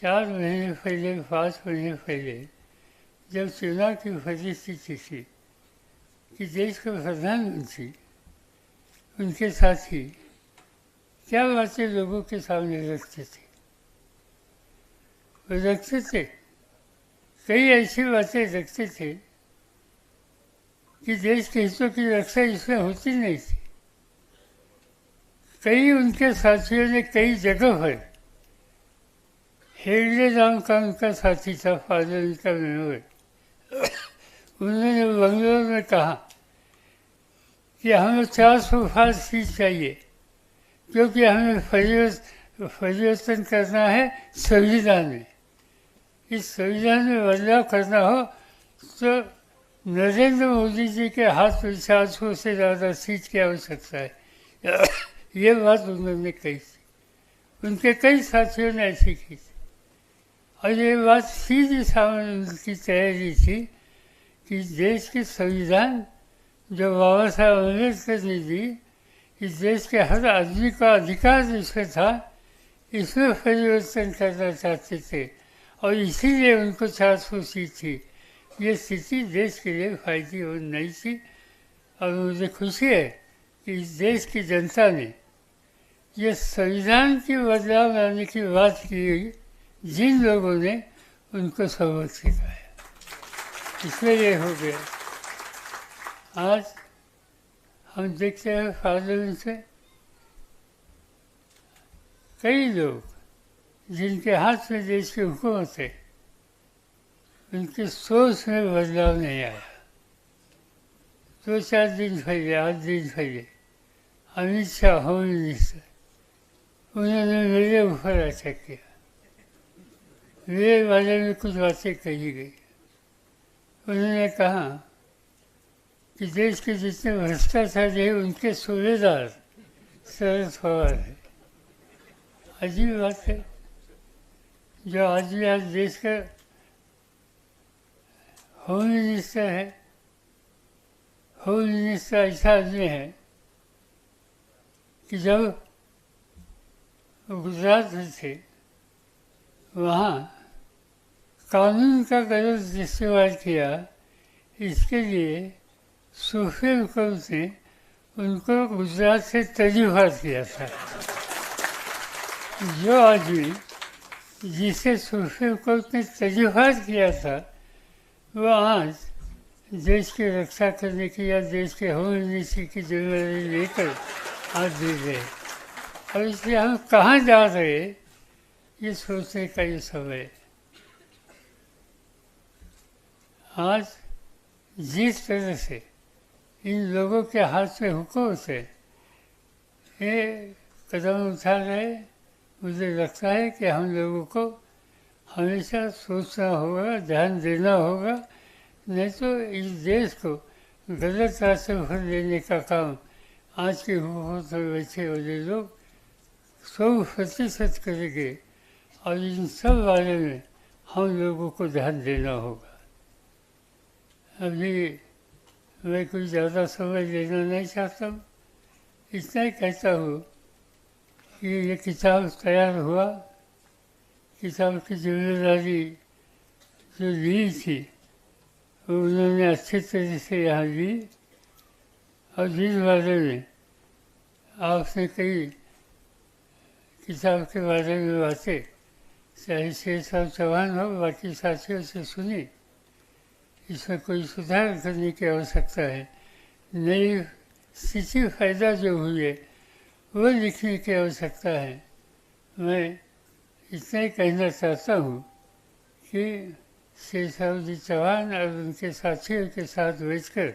चार महीने पहले, पाँच महीने पहले, जब चुनाव की परिस्थिति थी कि देश के प्रधानमंत्री, उनके साथी, क्या बातें लोगों के सामने रखते थे? वो रखते थे? कई ऐसी बातें रखते थे, कि देश के हितों की रक्षा इसमें होती नहीं थी। कई उनके साथियों ने कई जगह पर हेगड़े नाम का उनका साथी था फादर उनका मेमोर उन्होंने बंगलोर में कहा कि हमें चार सौ फार सीट चाहिए क्योंकि हमें परिवर्तन करना है संविधान में इस संविधान में बदलाव करना हो तो नरेंद्र मोदी जी के हाथ में चार सौ से ज़्यादा सीट की आवश्यकता है ये बात उन्होंने कही थी उनके कई साथियों ने ऐसी की थी और ये बात सीधी सामने उनकी तैयारी थी कि देश के संविधान जो बाबा साहब अंबेडकर ने दी। इस देश के हर आदमी का अधिकार जिसमें था। इसमें परिवर्तन करना चाहते थे और इसीलिए उनको चार सौ सीट थी। ये स्थिति देश के लिए फ़ायदेमंद नहीं थी और मुझे खुशी है कि इस देश की जनता ने ये संविधान के बदलाव लाने की बात की। जिन लोगों ने उनको सबक सिखाया। इसमें ये हो गया। आज हम देखते हैं फादर से, कई लोग जिनके हाथ में देश की हुकूमत है, उनकी सोच में बदलाव नहीं आया। दो चार दिन फैले आठ दिन फैले अमित शाह, होम मिनिस्टर, उन्होंने मेरे ऊपर अटैक किया। मेरे बारे में कुछ बातें कही गई। उन्होंने कहा कि देश के जितने भ्रष्टाचारी हैं, उनके सूबेदार शरद पवार है। अजीब बात है। जो आदमी आज देश का होम मिनिस्टर है, होम मिनिस्टर ऐसा आदमी है कि जब गुजरात में थे, वहाँ कानून का गलत इस्तेमाल किया, इसके लिए सुप्रीम कोर्ट ने उनको गुजरात से तजुर्बा किया था। जो आदमी जिसे सुप्रीम कोर्ट ने तजुर्बा किया था, वो आज देश की रक्षा करने की या देश के होम मिनिस्ट्री की ज़िम्मेदारी लेकर आज दे रहे और इसलिए हम कहाँ जा रहे ये सोचने का ये समय आज जिस तरह से इन लोगों के हाथ में हुकूमत से ये कदम उठा रहे, मुझे लगता है कि हम लोगों को हमेशा सोचना होगा, ध्यान देना होगा, नहीं तो इस देश को गलत रास्ते भर देने का काम आज की हुकूमत में बैठे वाले लोग सौ प्रतिशत करेंगे और इन सब बारे में हम लोगों को ध्यान देना होगा। अभी मैं कोई ज़्यादा समय लेना नहीं चाहता हूँ। इतना ही कहता हूँ कि ये किताब तैयार हुआ। किताब की ज़िम्मेदारी जो ली थी वो उन्होंने अच्छे तरह से यहाँ ली। और जिस बारे में आपने कई किताब के बारे में बातें, चाहे शेर साहब चौहान हो, बाकी साथियों से सुनी इसमें कोई सुधार करने की आवश्यकता है। नई स्थिति फ़ायदा जो हुई है वो लिखने की आवश्यकता है। मैं इतना ही कहना चाहता हूँ कि शेर साहब जी चौहान और उनके साथियों के साथ बैठकर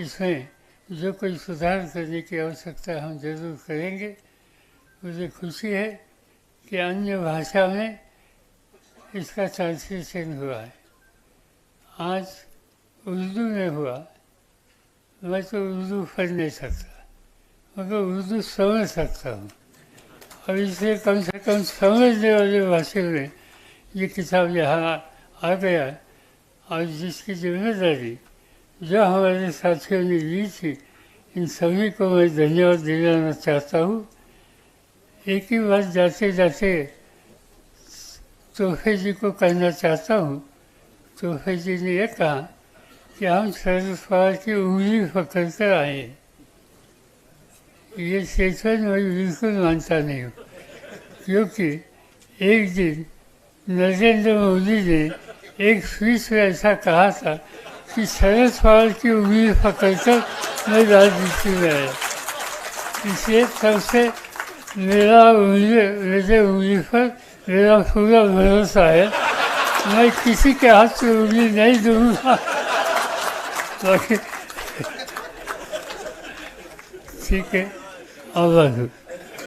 इसमें जो कोई सुधार करने की आवश्यकता हम ज़रूर करेंगे। मुझे खुशी है कि अन्य भाषा में इसका ट्रांसलेशन हुआ है। आज उर्दू में हुआ, मैं तो उर्दू पढ़ नहीं सकता। मगर उर्दू समझ सकता हूँ। और इसलिए कम से कम समझने वाले भाषा में ये किताब यहाँ आ गया। और जिसकी ज़िम्मेदारी जो हमारे साथियों ने ली थी, इन सभी को मैं धन्यवाद दिलाना चाहता हूँ। एक ही बात जाते जाते तोहफे जी को कहना चाहता हूँ तोहफे जी ने यह कहा कि हम शरद पवार की उंगली पकड़ कर आए। ये स्टेटमेंट मैं बिल्कुल मानता नहीं हूँ, क्योंकि एक दिन नरेंद्र मोदी ने एक स्पीच में ऐसा कहा था कि शरद पवार की उंगली पकड़कर मैं राजनीति में आया। इसलिए तब से मेरा उंगली, मेरे उंगली पर मेरा पूरा भरोसा है। मैं किसी के हाथ से उंगली नहीं दूँगा। ठीक है। आभार